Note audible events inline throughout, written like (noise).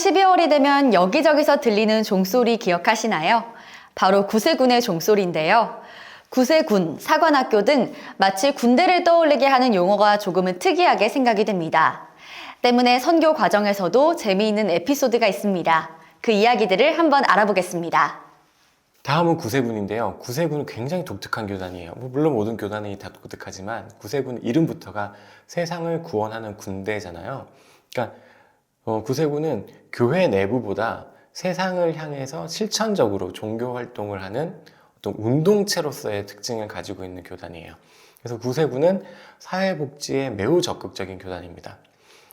12월이 되면 여기저기서 들리는 종소리 기억하시나요? 바로 구세군의 종소리인데요. 구세군, 사관학교 등 마치 군대를 떠올리게 하는 용어가 조금은 특이하게 생각이 됩니다. 때문에 선교 과정에서도 재미있는 에피소드가 있습니다. 그 이야기들을 한번 알아보겠습니다. 다음은 구세군인데요. 구세군은 굉장히 독특한 교단이에요. 뭐 물론 모든 교단이 다 독특하지만 구세군 이름부터가 세상을 구원하는 군대잖아요. 그러니까 어, 구세군은 교회 내부보다 세상을 향해서 실천적으로 종교 활동을 하는 어떤 운동체로서의 특징을 가지고 있는 교단이에요. 그래서 구세군은 사회복지에 매우 적극적인 교단입니다.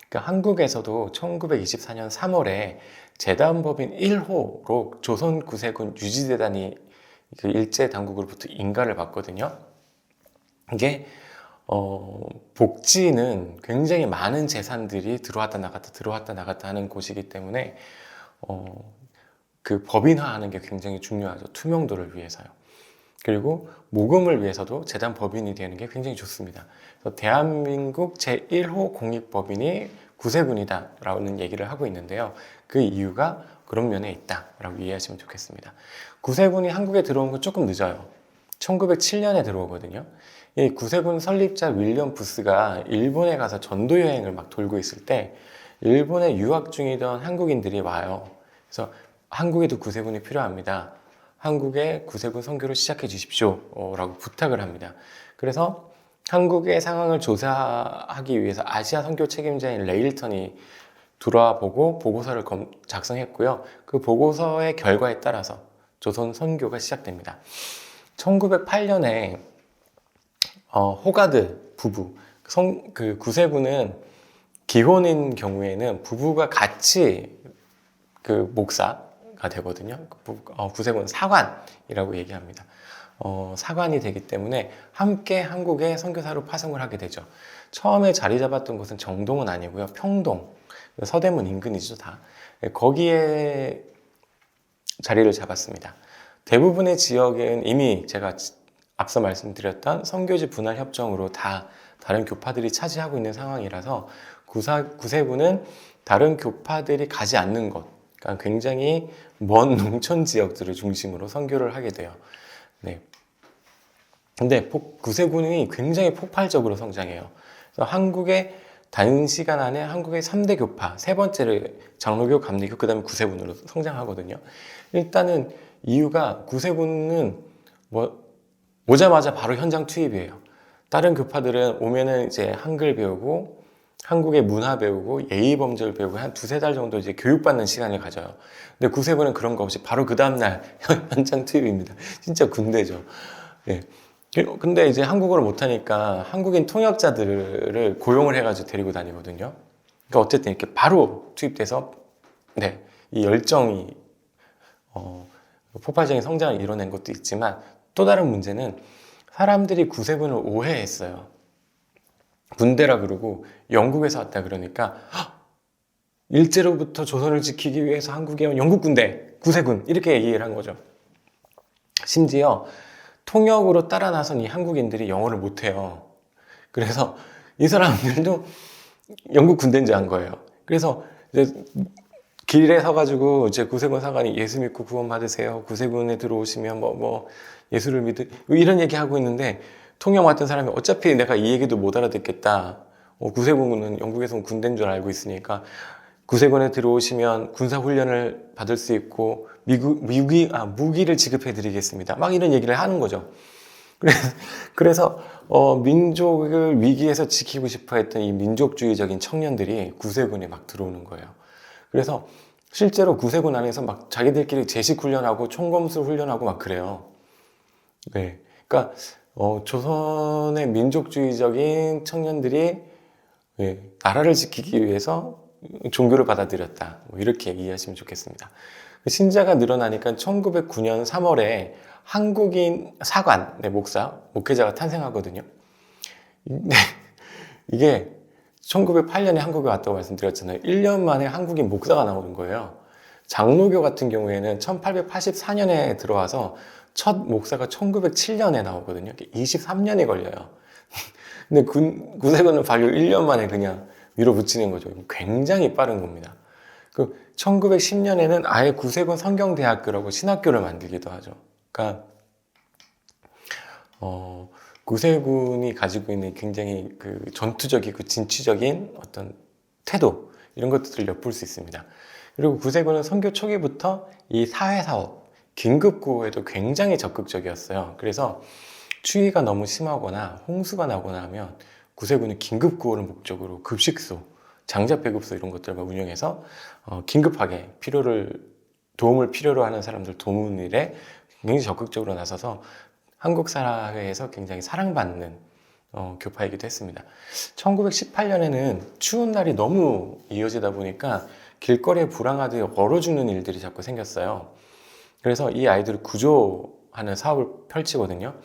그러니까 한국에서도 1924년 3월에 재단법인 1호로 조선 구세군 유지재단이 그 일제 당국으로부터 인가를 받거든요. 이게 어, 복지는 굉장히 많은 재산들이 들어왔다 나갔다 들어왔다 나갔다 하는 곳이기 때문에 어, 그 법인화하는 게 굉장히 중요하죠. 투명도를 위해서요. 그리고 모금을 위해서도 재단 법인이 되는 게 굉장히 좋습니다. 대한민국 제1호 공익법인이 구세군이다라는 얘기를 하고 있는데요. 그 이유가 그런 면에 있다라고 이해하시면 좋겠습니다. 구세군이 한국에 들어온 건 조금 늦어요. 1907년에 들어오거든요. 이 구세군 설립자 윌리엄 부스가 일본에 가서 전도 여행을 막 돌고 있을 때 일본에 유학 중이던 한국인들이 와요. 그래서 한국에도 구세군이 필요합니다. 한국에 구세군 선교를 시작해 주십시오. 어, 라고 부탁을 합니다. 그래서 한국의 상황을 조사하기 위해서 아시아 선교 책임자인 레일턴이 들어와 보고 보고서를 검- 작성했고요. 그 보고서의 결과에 따라서 조선 선교가 시작됩니다. 1908년에 어, 호가드 부부 성, 그 구세군은 기혼인 경우에는 부부가 같이 그 목사가 되거든요. 어, 구세군 사관이라고 얘기합니다. 어, 사관이 되기 때문에 함께 한국에 선교사로 파송을 하게 되죠. 처음에 자리 잡았던 곳은 정동은 아니고요. 평동, 서대문 인근이죠, 다. 예, 거기에 자리를 잡았습니다. 대부분의 지역은 이미 제가 지- 앞서 말씀드렸던 선교지 분할 협정으로 다 다른 교파들이 차지하고 있는 상황이라서 구사, 구세군은 다른 교파들이 가지 않는 곳, 그러니까 굉장히 먼 (laughs) 농촌 지역들을 중심으로 선교를 하게 돼요. 네. 근데 폭- 구세군이 굉장히 폭발적으로 성장해요. 그래서 한국의 단 시간 안에 한국의 3대 교파, 세 번째를 장로교, 감리교, 그 다음에 구세군으로 성장하거든요. 일단은 이유가 구세군은 뭐 오자마자 바로 현장 투입이에요. 다른 교파들은 오면은 이제 한글 배우고 한국의 문화 배우고 예의 범절 배우고 한 두세 달 정도 이제 교육받는 시간을 가져요. 근데 구세군은 그런 거 없이 바로 그 다음날 (laughs) 현장 투입입니다. 진짜 군대죠. 예. 근데 이제 한국어를 못하니까 한국인 통역자들을 고용을 해가지고 데리고 다니거든요. 그러니까 어쨌든 이렇게 바로 투입돼서 네, 이 열정이 어, 폭발적인 성장을 이뤄낸 것도 있지만 또 다른 문제는 사람들이 구세군을 오해했어요. 군대라 그러고 영국에서 왔다 그러니까 "헉! 일제로부터 조선을 지키기 위해서 한국에 온 영국 군대 구세군 이렇게 얘기를 한 거죠. 심지어 통역으로 따라 나선 이 한국인들이 영어를 못해요. 그래서 이 사람들도 영국 군대인 줄 안 거예요. 그래서 길에 서가지고 이제 구세군 사관이 예수 믿고 구원 받으세요. 구세군에 들어오시면 뭐, 뭐, 예수를 믿으, 이런 얘기 하고 있는데 통역 왔던 사람이 어차피 내가 이 얘기도 못 알아듣겠다. 어, 구세군은 영국에서 온 군대인 줄 알고 있으니까 구세군에 들어오시면 군사 훈련을 받을 수 있고 미국, 미국이, 아, 무기를 지급해 드리겠습니다. 막 이런 얘기를 하는 거죠. 그래서, 그래서 어, 민족을 위기에서 지키고 싶어 했던 이 민족주의적인 청년들이 구세군에 막 들어오는 거예요. 그래서 실제로 구세군 안에서 막 자기들끼리 제식 훈련하고 총검술 훈련하고 막 그래요. 네. 그러니까 어, 조선의 민족주의적인 청년들이 예, 나라를 지키기 위해서 종교를 받아들였다. 뭐 이렇게 이해하시면 좋겠습니다. 신자가 늘어나니까 1909년 3월에 한국인 사관, 네, 목사, 목회자가 탄생하거든요. 네, 이게 1908년에 한국에 왔다고 말씀드렸잖아요. 1년 만에 한국인 목사가 나오는 거예요. 장로교 같은 경우에는 1884년에 들어와서 첫 목사가 1907년에 나오거든요. 23년이 걸려요. (laughs) 근데 군, 구세군은 발효 1년 만에 그냥 밀어붙이는 거죠. 굉장히 빠른 겁니다. 그 1910년에는 아예 구세군 성경대학교라고 신학교를 만들기도 하죠. 그러니까 어, 구세군이 가지고 있는 굉장히 그 전투적이고 진취적인 어떤 태도 이런 것들을 엿볼 수 있습니다. 그리고 구세군은 선교 초기부터 이 사회 사업, 긴급 구호에도 굉장히 적극적이었어요. 그래서 추위가 너무 심하거나 홍수가 나거나 하면 구세군은 긴급 구호를 목적으로 급식소, 장작 배급소 이런 것들을 운영해서 어, 긴급하게 필요를 도움을 필요로 하는 사람들 도우는 일에 굉장히 적극적으로 나서서 한국 사회에서 굉장히 사랑받는 어, 교파이기도 했습니다. 1918년에는 추운 날이 너무 이어지다 보니까 길거리에 불황하듯 얼어 죽는 일들이 자꾸 생겼어요. 그래서 이 아이들을 구조하는 사업을 펼치거든요.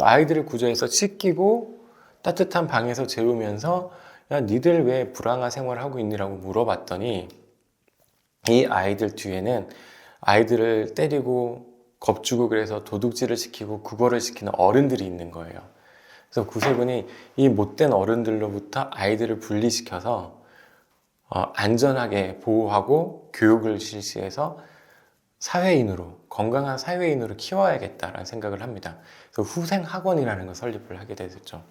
아이들을 구조해서 씻기고 따뜻한 방에서 재우면서 야 니들 왜 불황한 생활을 하고 있니라고 물어봤더니 이 아이들 뒤에는 아이들을 때리고 겁주고 그래서 도둑질을 시키고 국어를 시키는 어른들이 있는 거예요. 그래서 구세군이 이 못된 어른들로부터 아이들을 분리시켜서 어, 안전하게 보호하고 교육을 실시해서 사회인으로 건강한 사회인으로 키워야겠다라는 생각을 합니다. 그래서 후생 학원이라는 걸 설립을 하게 됐죠.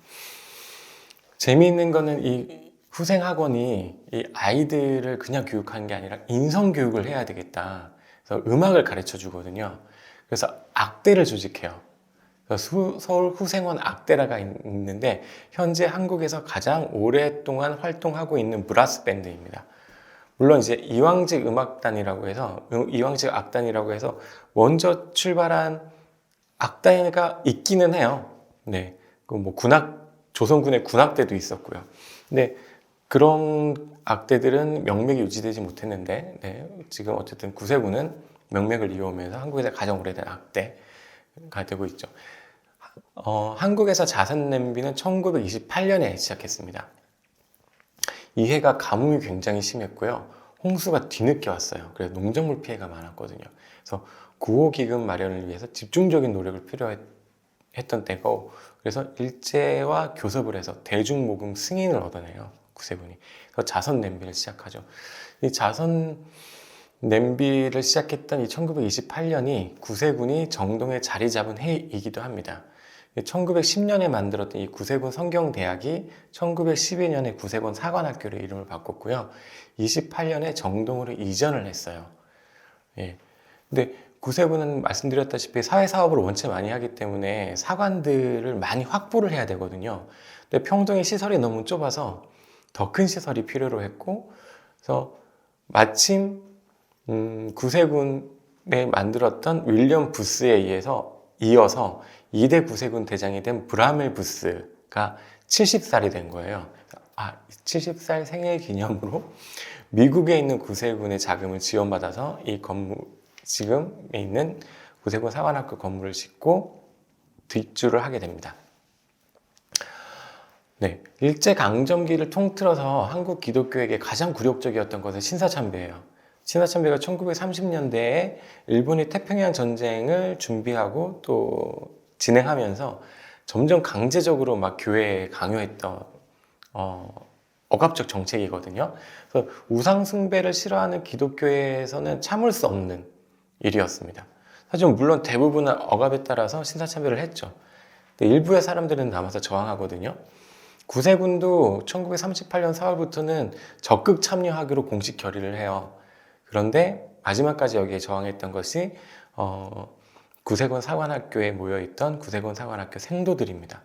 재미있는 거는 이 후생 학원이 이 아이들을 그냥 교육하는 게 아니라 인성 교육을 해야 되겠다. 그래서 음악을 가르쳐 주거든요. 그래서 악대를 조직해요. 그래서 수- 서울 후생원 악대라가 있- 있는데 현재 한국에서 가장 오랫동안 활동하고 있는 브라스 밴드입니다. 물론 이제 이왕직 음악단이라고 해서 음- 이왕직 악단이라고 해서 먼저 출발한 악단가 있기는 해요. 네, 그뭐 군악 조선군의 군악대도 있었고요. 근데 그런 악대들은 명맥이 유지되지 못했는데 네, 지금 어쨌든 구세군은 명맥을 이어오면서 한국에서 가장 오래된 악대가 되고 있죠. 어, 한국에서 자선 냄비는 1928년에 시작했습니다. 이 해가 가뭄이 굉장히 심했고요. 홍수가 뒤늦게 왔어요. 그래서 농작물 피해가 많았거든요. 그래서 구호기금 마련을 위해서 집중적인 노력을 필요했던 때고, 그래서 일제와 교섭을 해서 대중모금 승인을 얻어내요. 구세군이. 그래서 자선 냄비를 시작하죠. 이 자선 냄비를 시작했던 이 1928년이 구세군이 정동에 자리 잡은 해이기도 합니다. 1910년에 만들었던 이 구세군 성경대학이 1912년에 구세군 사관학교로 이름을 바꿨고요. 28년에 정동으로 이전을 했어요. 예. 근데 구세군은 말씀드렸다시피 사회사업을 원체 많이 하기 때문에 사관들을 많이 확보를 해야 되거든요. 근데 평동의 시설이 너무 좁아서 더 큰 시설이 필요로 했고, 그래서 마침 음, 구세군에 만들었던 윌리엄 부스에 의해서 이어서 2대 구세군 대장이 된 브라멜 부스가 70살이 된 거예요. 아, 70살 생일 기념으로 (laughs) 미국에 있는 구세군의 자금을 지원받아서 이 건물, 지금에 있는 구세군 사관학교 건물을 짓고 뒷주를 하게 됩니다. 네, 일제 강점기를 통틀어서 한국 기독교에게 가장 굴욕적이었던 것은 신사참배예요. 신사참배가 1930년대에 일본이 태평양 전쟁을 준비하고 또 진행하면서 점점 강제적으로 막 교회에 강요했던 어, 억압적 정책이거든요. 그래서 우상 숭배를 싫어하는 기독교에서는 참을 수 없는 일이었습니다. 사실 물론 대부분은 억압에 따라서 신사참배를 했죠. 근데 일부의 사람들은 남아서 저항하거든요. 구세군도 1938년 4월부터는 적극 참여하기로 공식 결의를 해요. 그런데 마지막까지 여기에 저항했던 것이 어, 구세군 사관학교에 모여있던 구세군 사관학교 생도들입니다.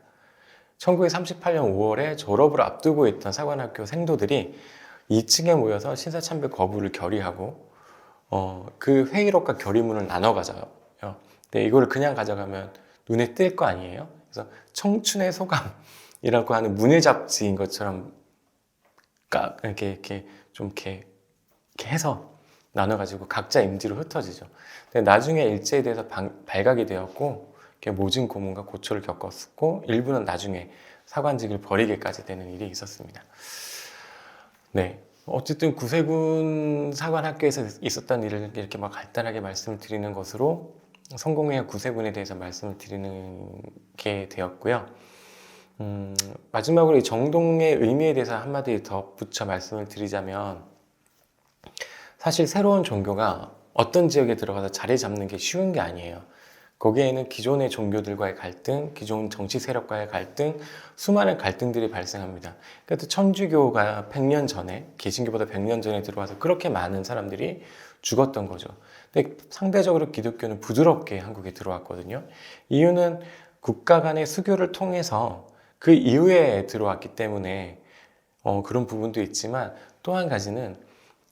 1938년 5월에 졸업을 앞두고 있던 사관학교 생도들이 2층에 모여서 신사참배 거부를 결의하고 어, 그 회의록과 결의문을 나눠 가져요. 근데 이걸 그냥 가져가면 눈에 띌 거 아니에요? 그래서 청춘의 소감이라고 하는 문예 잡지인 것처럼 까- 이렇게 이렇게 좀 이렇게, 이렇게 해서 나눠가지고 각자 임지로 흩어지죠. 근데 나중에 일제에 대해서 방- 발각이 되었고 모진 고문과 고초를 겪었고 일부는 나중에 사관직을 버리게까지 되는 일이 있었습니다. 네. 어쨌든 구세군 사관학교에서 있었던 일을 이렇게 막 간단하게 말씀을 드리는 것으로 성공회와 구세군에 대해서 말씀을 드리는 게 되었고요. 음, 마지막으로 이 정동의 의미에 대해서 한마디 더 붙여 말씀을 드리자면 사실 새로운 종교가 어떤 지역에 들어가서 자리 잡는 게 쉬운 게 아니에요. 거기에는 기존의 종교들과의 갈등, 기존 정치 세력과의 갈등, 수많은 갈등들이 발생합니다. 그래도 천주교가 100년 전에, 개신교보다 100년 전에 들어와서 그렇게 많은 사람들이 죽었던 거죠. 근데 상대적으로 기독교는 부드럽게 한국에 들어왔거든요. 이유는 국가 간의 수교를 통해서 그 이후에 들어왔기 때문에 어, 그런 부분도 있지만 또 한 가지는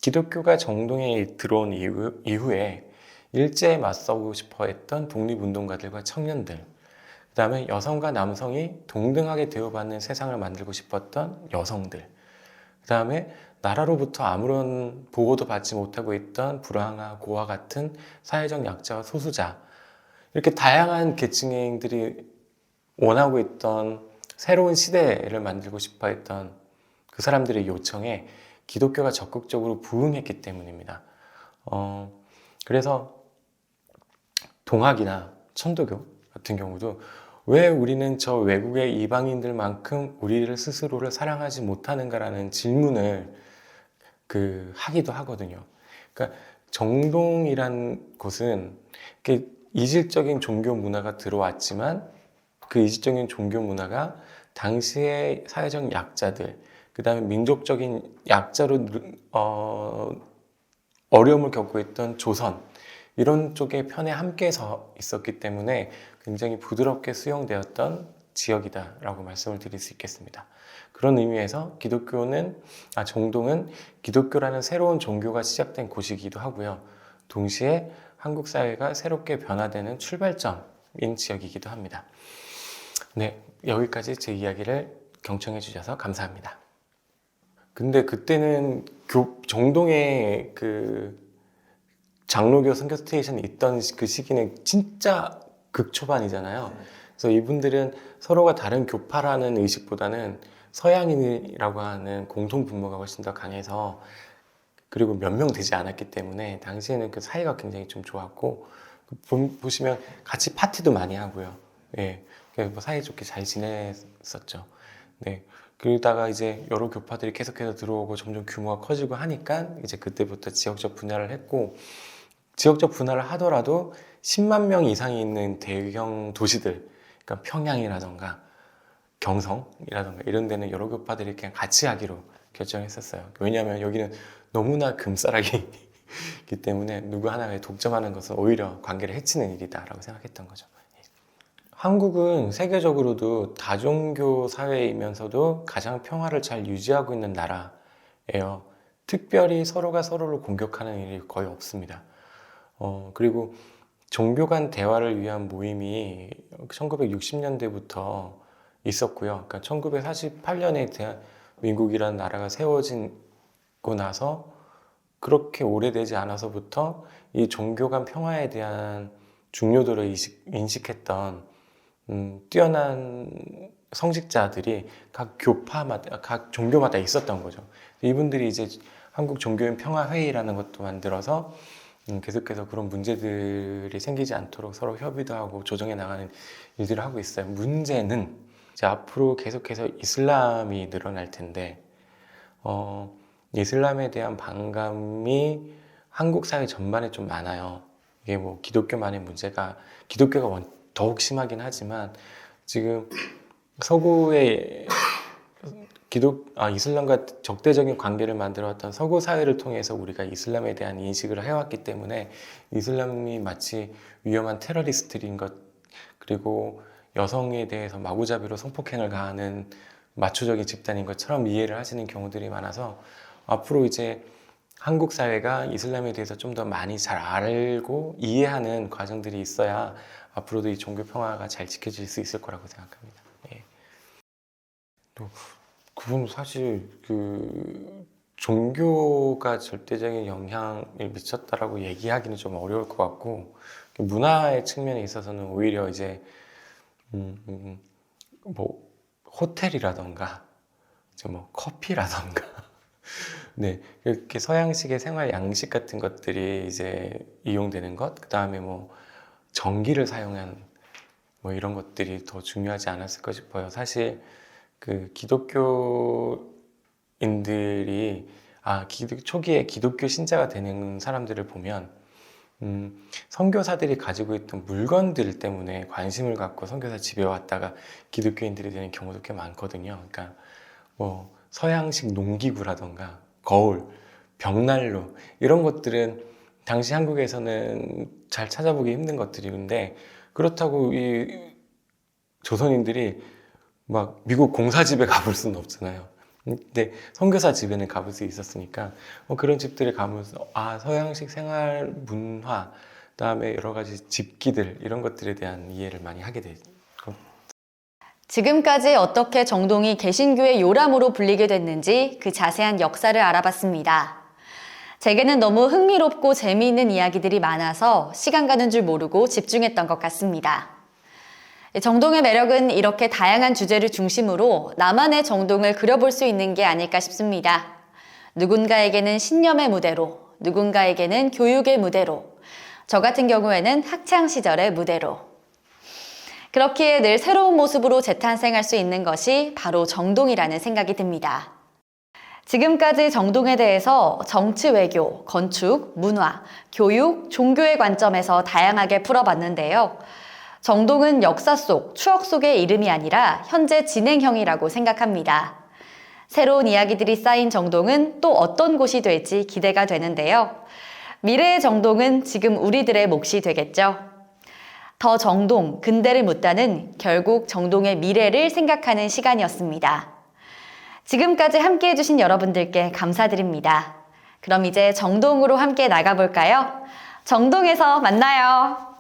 기독교가 정동에 들어온 이후, 이후에 일제에 맞서고 싶어 했던 독립운동가들과 청년들, 그 다음에 여성과 남성이 동등하게 대우받는 세상을 만들고 싶었던 여성들, 그 다음에 나라로부터 아무런 보호도 받지 못하고 있던 불황아, 고아 같은 사회적 약자와 소수자, 이렇게 다양한 계층들이 원하고 있던 새로운 시대를 만들고 싶어 했던 그 사람들의 요청에 기독교가 적극적으로 부응했기 때문입니다. 어, 그래서 동학이나 천도교 같은 경우도 왜 우리는 저 외국의 이방인들만큼 우리를 스스로를 사랑하지 못하는가라는 질문을 그 하기도 하거든요. 그러니까 정동이란 이렇게 이질적인 종교 문화가 들어왔지만 그 이질적인 종교 문화가 당시의 사회적 약자들, 그 다음에 민족적인 약자로 느- 어, 어려움을 겪고 있던 조선 이런 쪽의 편에 함께 서 있었기 때문에 굉장히 부드럽게 수용되었던 지역이다라고 말씀을 드릴 수 있겠습니다. 그런 의미에서 기독교는 아 정동은 기독교라는 새로운 종교가 시작된 곳이기도 하고요. 동시에 한국 사회가 새롭게 변화되는 출발점인 지역이기도 합니다. 네, 여기까지 제 이야기를 경청해 주셔서 감사합니다. 근데 그때는 교, 정동에 그 장로교 선교 스테이션이 있던 그 시기는 진짜 극초반이잖아요. 그래서 이분들은 서로가 다른 교파라는 의식보다는 서양인이라고 하는 공통 분모가 훨씬 더 강해서 그리고 몇 명 되지 않았기 때문에 당시에는 그 사이가 굉장히 좀 좋았고 그 보- 보시면 같이 파티도 많이 하고요. 예, 그래서 뭐 사이좋게 잘 지냈었죠. 네. 그러다가 이제 여러 교파들이 계속해서 들어오고 점점 규모가 커지고 하니까 이제 그때부터 지역적 분야를 했고 지역적 분할을 하더라도 10만 명 이상이 있는 대형 도시들, 그러니까 평양이라던가 경성이라던가 이런 데는 여러 교파들이 그냥 같이 하기로 결정했었어요. 왜냐하면 여기는 너무나 금싸라기이기 (laughs) 때문에 누구 하나가 독점하는 것은 오히려 관계를 해치는 일이다라고 생각했던 거죠. 예. 한국은 세계적으로도 다종교 사회이면서도 가장 평화를 잘 유지하고 있는 나라예요. 특별히 서로가 서로를 공격하는 일이 거의 없습니다. 어, 그리고 종교 간 대화를 위한 모임이 1960년대부터 있었고요. 그러니까 1948년에 대한민국이라는 나라가 세워지고 나서 그렇게 오래되지 않아서부터 이 종교 간 평화에 대한 중요도를 인식, 인식했던 음, 뛰어난 성직자들이 각 교파마다, 각 종교마다 있었던 거죠. 이분들이 이제 한국 종교인 평화회의라는 것도 만들어서 음, 계속해서 그런 문제들이 생기지 않도록 서로 협의도 하고 조정해 나가는 일들을 하고 있어요. 문제는 이제 앞으로 계속해서 이슬람이 늘어날 텐데, 어, 이슬람에 대한 반감이 한국 사회 전반에 좀 많아요. 이게 뭐 기독교만의 문제가, 기독교가 원- 더욱 심하긴 하지만, 지금 서구의 기독, 아, 이슬람과 적대적인 관계를 만들어왔던 서구 사회를 통해서 우리가 이슬람에 대한 인식을 해왔기 때문에 이슬람이 마치 위험한 테러리스트인 것, 그리고 여성에 대해서 마구잡이로 성폭행을 가하는 마초적인 집단인 것처럼 이해를 하시는 경우들이 많아서 앞으로 이제 한국 사회가 이슬람에 대해서 좀 더 많이 잘 알고 이해하는 과정들이 있어야 앞으로도 이 종교 평화가 잘 지켜질 수 있을 거라고 생각합니다. 예. 또 그분 사실 그 종교가 절대적인 영향을 미쳤다라고 얘기하기는 좀 어려울 것 같고 문화의 측면에 있어서는 오히려 이제 음, 음, 뭐 호텔이라던가 뭐 커피라던가 (laughs) 네 이렇게 서양식의 생활 양식 같은 것들이 이제 이용되는 것 그다음에 뭐 전기를 사용한 뭐 이런 것들이 더 중요하지 않았을까 싶어요 사실 그 기독교인들이 아, 기독, 초기에 기독교 신자가 되는 사람들을 보면, 음, 선교사들이 가지고 있던 물건들 때문에 관심을 갖고 선교사 집에 왔다가 기독교인들이 되는 경우도 꽤 많거든요. 그러니까 뭐 서양식 농기구라던가 거울, 벽난로 이런 것들은 당시 한국에서는 잘 찾아보기 힘든 것들인데 그렇다고 이 조선인들이 막 미국 공사 집에 (laughs) 가볼 수는 없잖아요. 근데 선교사 집에는 가볼 수 있었으니까 뭐 그런 집들에 가면서 아 서양식 생활 문화 그다음에 여러 가지 집기들 이런 것들에 대한 이해를 많이 하게 되죠. 지금까지 어떻게 정동이 개신교의 요람으로 불리게 됐는지 그 자세한 역사를 알아봤습니다. 제게는 너무 흥미롭고 재미있는 이야기들이 많아서 시간 가는 줄 모르고 집중했던 것 같습니다. 정동의 매력은 이렇게 다양한 주제를 중심으로 나만의 정동을 그려볼 수 있는 게 아닐까 싶습니다. 누군가에게는 신념의 무대로, 누군가에게는 교육의 무대로, 저 같은 경우에는 학창 시절의 무대로. 그렇기에 늘 새로운 모습으로 재탄생할 수 있는 것이 바로 정동이라는 생각이 듭니다. 지금까지 정동에 대해서 정치 외교, 건축, 문화, 교육, 종교의 관점에서 다양하게 풀어봤는데요. 정동은 역사 속, 추억 속의 이름이 아니라 현재 진행형이라고 생각합니다. 새로운 이야기들이 쌓인 정동은 또 어떤 곳이 될지 기대가 되는데요. 미래의 정동은 지금 우리들의 몫이 되겠죠. 더 정동, 근대를 묻다는 결국 정동의 미래를 생각하는 시간이었습니다. 지금까지 함께 해주신 여러분들께 감사드립니다. 그럼 이제 정동으로 함께 나가볼까요? 정동에서 만나요.